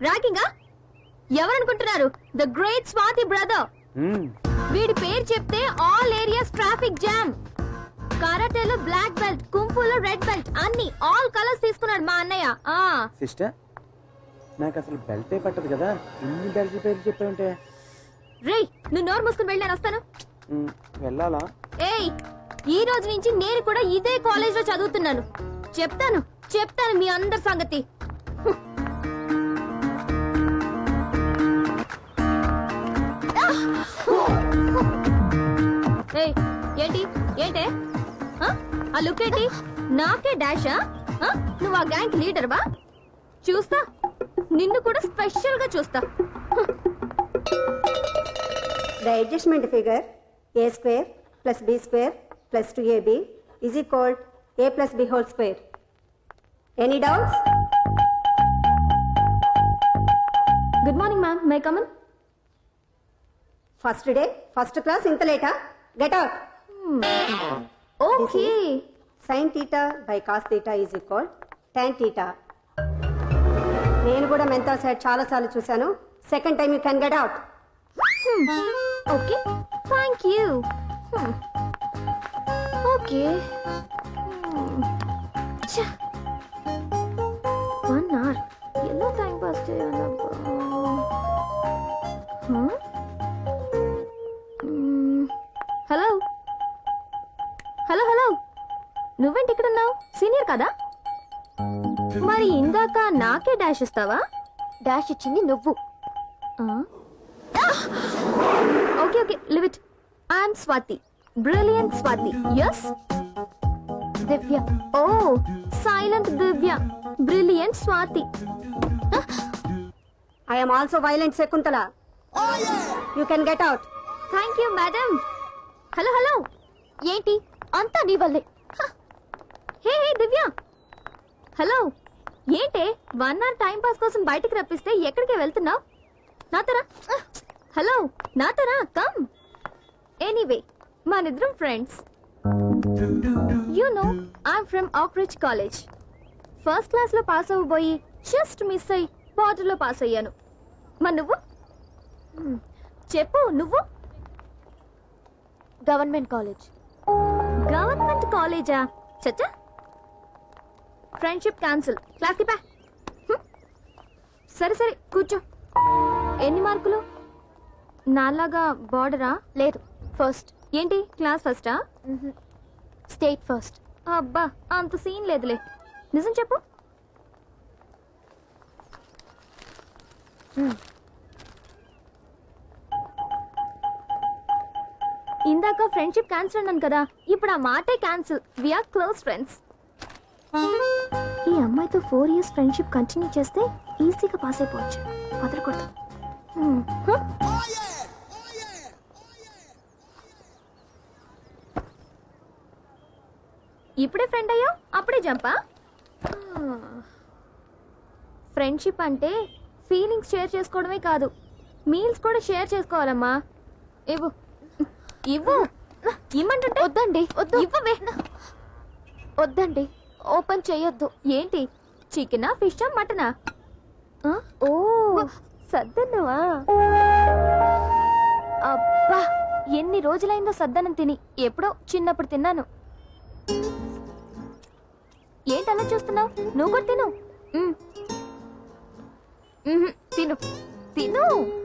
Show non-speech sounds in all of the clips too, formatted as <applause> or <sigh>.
ర్యాగింగా ఎవరనుకుంటున్నారు? The great Swathi brother. వీడి పేరు చెప్తే ఆల్ ఏరియాస్ ట్రాఫిక్ జామ్ కరాటేలో బ్లాక్ బెల్ట్ కుంఫులో రెడ్ బెల్ట్ అన్ని ఆల్ కలర్స్ తీసుకున్నాడు మా అన్నయ్య. ఆ. సిస్టర్ నాకు అసలు బెల్టే పట్టదు కదా. ఇన్ని బెల్ట్ పేర్లు చెప్పావంటే రేయ్ నువ్వు నోరు మూసుకుని వెళ్ళి నేను వస్తాను. మ్మ్. వెళ్ళాలా? ఏయ్ ఈ రోజు నుంచి నేను కూడా ఇదే కాలేజ్లో చదువుతున్నాను. చెప్తాను చెప్తాను మీ అందరి సంగతి. ఆ లుక్ ఏంటి? నాకే డాషా నువ్వు ఆ గ్యాంగ్ లీడర్ చూస్తా. నిన్ను కూడా స్పెషల్గా చూస్తా. Adjustment figure A square plus B square plus two A B is called A plus B whole square any doubts good morning ma'am my come on first day first class ఇంత లేటా get out Mm-hmm. Okay. Sin theta by cos theta is equal tan theta. నేను కూడా mental side చాలా సార్లు చూశాను. Second time you can get out. Okay. Thank you. Okay. ఇందాక నాకే dash ఇస్తావా? Dash ఇచ్చింది నువ్వు. Okay okay leave it. I'm Swathi brilliant Swathi yes Divya. Oh silent Divya brilliant Swathi I'm also violent Shakuntala you can get out thank you madam hello hello ఏంటి అంతా నీ వల్లే. Hey hey Divya hello ఏంటే one hour time pass కోసం బయటికి రప్పిస్తే ఎక్కడికి వెళ్తున్నావు? నాతోరా? హలో నాతోరా? కమ్. ఎనీవే మనిద్దరం friends. You know I'm from ఆక్రిచ్ college. First క్లాస్లో పాస్ అవ్వబోయి జస్ట్ మిస్ అయ్యి బార్డర్లో పాస్ అయ్యాను. మరి నువ్వు. చెప్పు నువ్వు? Government college. గవర్నమెంట్ కాలేజా? చచ్చా? Friendship cancel. క్లాస్కి పా. సరే సరే కూర్చో. ఎన్ని మార్కులు? నాలాగా బార్డరా? లేదు ఫస్ట్. ఏంటి క్లాస్ ఫస్టా? State first. అబ్బా అంత సీన్ లేదులే. నిజం చెప్పు. ఇందాక ఫ్రెండ్షిప్ క్యాన్సిల్ అన్నాను కదా ఇప్పుడు ఆ మాటే క్యాన్సిల్. ఆర్ క్లోజ్ ఫ్రెండ్స్ ఈ అమ్మాయితో ఫోర్ ఇయర్స్ ఫ్రెండ్షిప్ కంటిన్యూ చేస్తే ఈజీగా పాస్ అయిపోవచ్చు. వదలకూడదు? ఇప్పుడే ఫ్రెండ్ అయ్యా? అప్పుడే జంపా? ఫ్రెండ్షిప్ అంటే ఫీలింగ్స్ షేర్ చేసుకోవడమే కాదు మీల్స్ కూడా షేర్ చేసుకోవాలమ్మా. ఇవ్వు. ఇవ్వు? ఇమ్మంటుంటే? వద్దండి. వద్దు. ఇవ్వవే. వద్దండి. ఓపెన్ చేయొద్దు. ఏంటి? చికెనా ఫిషా మటనా? ఓ సద్దన్నవా అబ్బా ఎన్ని రోజులైందో సద్దనం తిని. ఎప్పుడో చిన్నప్పుడు తిన్నాను. ఏంటి చూస్తున్నావు? నువ్వు కూడా తిను. తిను. తిను.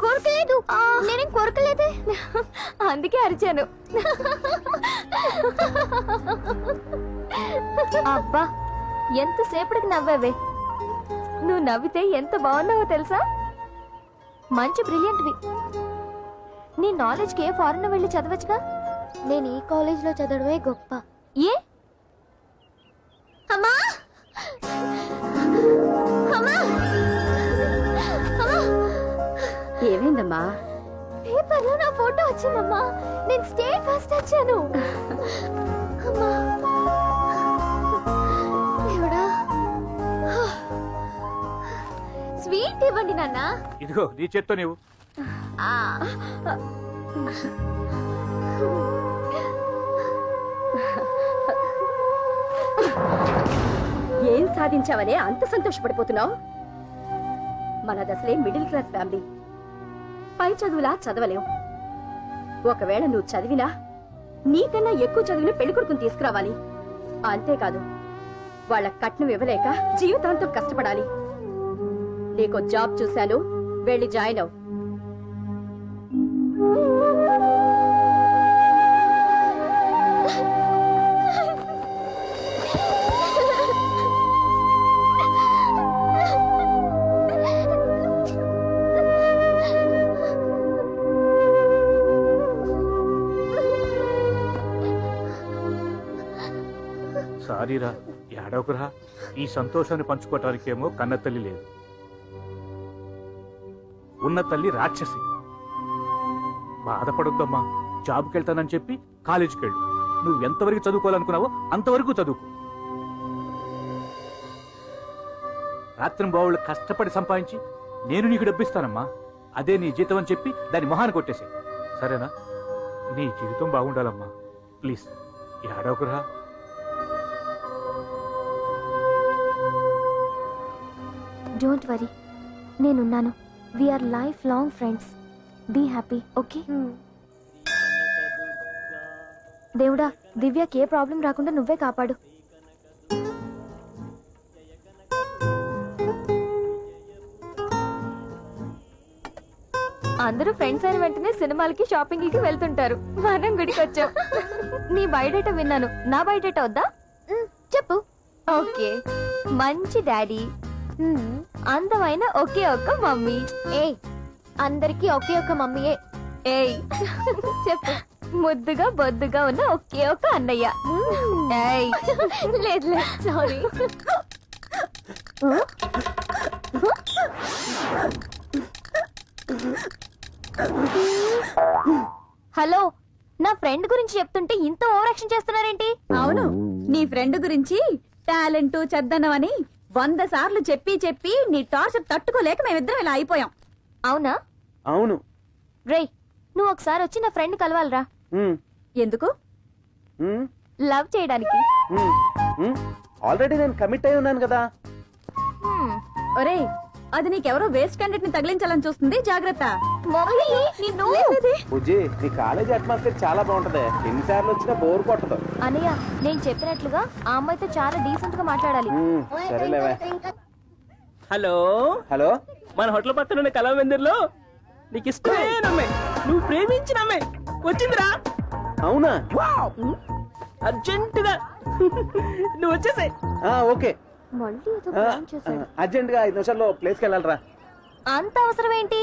కొరకలేదు నేనేం కొరకలేదే. అందుకే అరిచాను. అబ్బా ఎంతసేపటికి నవ్వావే? నువ్వు నవ్వితే ఎంత బాగున్నావో తెలుసా? మంచి బ్రిలియంట్వి. నీ నాలెడ్జ్కి ఏ ఫారెన్ వెళ్ళి చదవచ్చుగా? నేను ఈ కాలేజ్లో చదవడమే గొప్ప. ఏ? వచ్చాను. అమ్మా. దేవుడా స్వీట్ ఇవ్వండి నాన్న. ఇదిగో నీ చేత్తో నీవు. ఆ. ఏం సాధించావనే అంత సంతోషపడిపోతున్నావు? మనది అసలే మిడిల్ క్లాస్ ఫ్యామిలీ. పై చదువులా చదవలేం. ఒకవేళ నువ్వు చదివినా నీకన్నా ఎక్కువ చదివిన పెళ్ళికొడుకుని తీసుకురావాలి. అంతేకాదు వాళ్ళ కట్నం ఇవ్వలేక జీవితాంతం కష్టపడాలి. నీకో జాబ్ చూశాను వెళ్ళి జాయిన్ అవు సారీరా ఏడవకురా. ఈ సంతోషాన్ని పంచుకోవటానికేమో కన్న తల్లి లేదు. ఉన్న తల్లి రాక్షసి. బాధపడొద్దమ్మా. జాబ్కి వెళ్తానని చెప్పి కాలేజీకి వెళ్ళు నువ్వు ఎంతవరకు చదువుకోవాలనుకున్నావో అంతవరకు చదువుకో. రాత్రి బావుళ్ళు కష్టపడి సంపాదించి నేను నీకు డబ్బిస్తానమ్మా. అదే నీ జీతం అని చెప్పి దాని మొహాన్ని కొట్టేసి సరేనా? నీ జీవితం బాగుండాలమ్మా. ప్లీజ్. ఏడవకురా. డోంట్ వరీ నేనున్నాను. We are life long friends be happy okay దేవుడా దివ్యకి ఏ ప్రాబ్లం రాకుండా నువ్వే కాపాడు. అందరూ ఫ్రెండ్స్ అయిన వెంటనే సినిమాలకి షాపింగ్కి వెళ్తుంటారు. మనం గుడికి వచ్చాం నీ బయోడేటా విన్నాను. నా బయోడేటా వద్దా? చెప్పు. ఓకే. మంచి డాడీ. అందమైన ఒకే ఒక్క మమ్మీ. ఏ అందరికి ఒకే ఒక్క మమ్మీయే. ఏయ్ చెప్పు. ముద్దుగా బొద్దుగా ఉన్న ఒకే ఒక అన్నయ్య. ఏయ్. లేదు లేదు సారీ హలో నా ఫ్రెండ్ గురించి చెప్తుంటే ఇంత ఓవర్ యాక్షన్ చేస్తున్నారేంటి? అవును నీ ఫ్రెండ్ గురించి టాలెంట్ చెద్దనవని వంద సార్లు చెప్పి చెప్పి నీ టార్చర్ తట్టుకోలేక మేమిద్దరం ఇలా అయిపోయాం. అవునా? అవును. రేయ్ నువ్వు ఒకసారి వచ్చి నా ఫ్రెండ్ కలవాలరా. ఎందుకు? లవ్ చేయడానికి. ఆల్రెడీ నేను కమిట్ అయి ఉన్నాను కదా. హ్మ్. ఒరేయ్ అది నీకెవరో వేస్ట్ క్యాండిడేట్ని తగిలించాలని చూస్తుంది. జాగ్రత్త. నిన్ను బుజ్జి నీ కాలేజీ అట్మాస్ఫియర్ చాలా బాగుంటది. ఎన్నిసార్లు వచ్చినా బోర్ కొట్టదు. అనయ్య నేను చెప్పినట్లుగా ఆ అమ్మాయితో చాలా డీసెంట్గా మాట్లాడాలి. సరేలేవే. హలో? హలో? మన హోటల్ పక్కన ఉన్న కళామందిర్లో? నీకు ఇష్టమైన అమ్మాయి. నువ్వు ప్రేమించిన అమ్మాయి. వచ్చిందిరా? అవునా? అర్జెంటుగా. <laughs> నువ్వు వచ్చేసాయి. ఆ, ఓకే. మళ్ళీ ఏదో ఆ, ప్లాన్ చేశాడు. అర్జెంట్గా ఐదు నిమిషాల్లో ప్లేస్కి వెళ్ళాలరా అంత అవసరం ఏంటి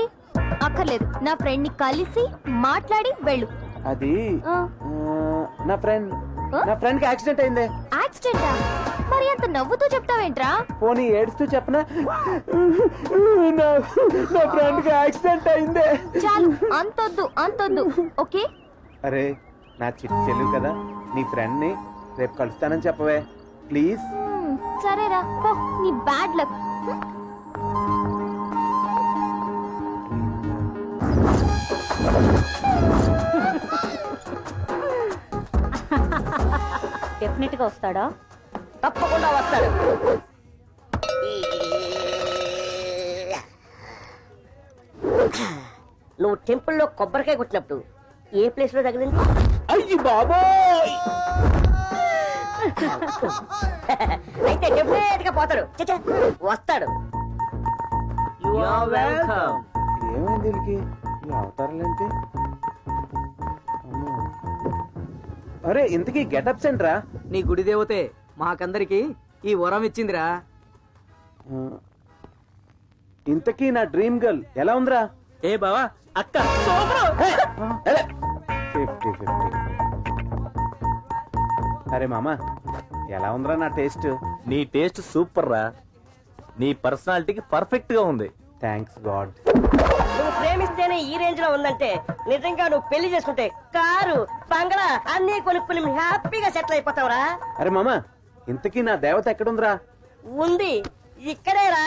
అక్కర్లేదు. నా ఫ్రెండ్ని కలిసి మాట్లాడి వెళ్ళు. అది ఆ, నా ఫ్రెండ్? నా ఫ్రెండ్కి యాక్సిడెంట్ అయిందే. యాక్సిడెంటా? మరి అంత నవ్వుతూ చెప్తావేంట్రా? పోనీ ఏడుస్తూ చెప్పనా? నా నా ఫ్రెండ్కి యాక్సిడెంట్ అయిందే. చాలు అంతొద్దు అంతొద్దు. ఓకే? అరే నా చిట్టి చెల్లి కదా. నీ ఫ్రెండ్ని రేపు కలుస్తానని చెప్పవే. ప్లీజ్. సరేరా పో. నీ బ్యాడ్ లక్. డెఫినెట్గా వస్తాడా? తప్పకుండా వస్తాడు. నువ్వు టెంపుల్లో కొబ్బరికాయ కొట్టినప్పుడు ఏ ప్లేస్లో తగిలింది? అయ్యి బాబోయ్! <laughs> అయితే డెఫినెట్గా పోతాడు చచ్చా, వస్తాడు. యు ఆర్ వెల్కమ్ ఏమైంది వీళ్ళకి ఈ అవతారాలేంటి? అమ్మో. అరే ఇంతకీ గెటప్స్ ఏంట్రా నీ గుడి దేవతే మాకందరికి ఈ వరం ఇచ్చిందిరా. ఆ, ఇంతకీ నా డ్రీమ్ గర్ల్ ఎలా ఉందిరా? ఏ బావా అక్క. Fifty fifty. అరే మామ ఎలా ఉందిరా నా టేస్ట్? నీ టేస్ట్ సూపర్ రా. నీ పర్సనాలిటీకి పర్ఫెక్ట్గా ఉంది. థ్యాంక్స్ గాడ్ నువ్వు ప్రేమిస్తేనే ఈ రేంజ్లో ఉందంటే నిజంగా నువ్వు పెళ్ళి చేసుకుంటే కారు బంగళా అన్ని కొనుక్కుని హ్యాపీగా సెటిల్ అయిపోతావురా. అరే మామ ఇంతకీ నా దేవత ఎక్కడుందిరా? ఉంది. ఇక్కడేరా.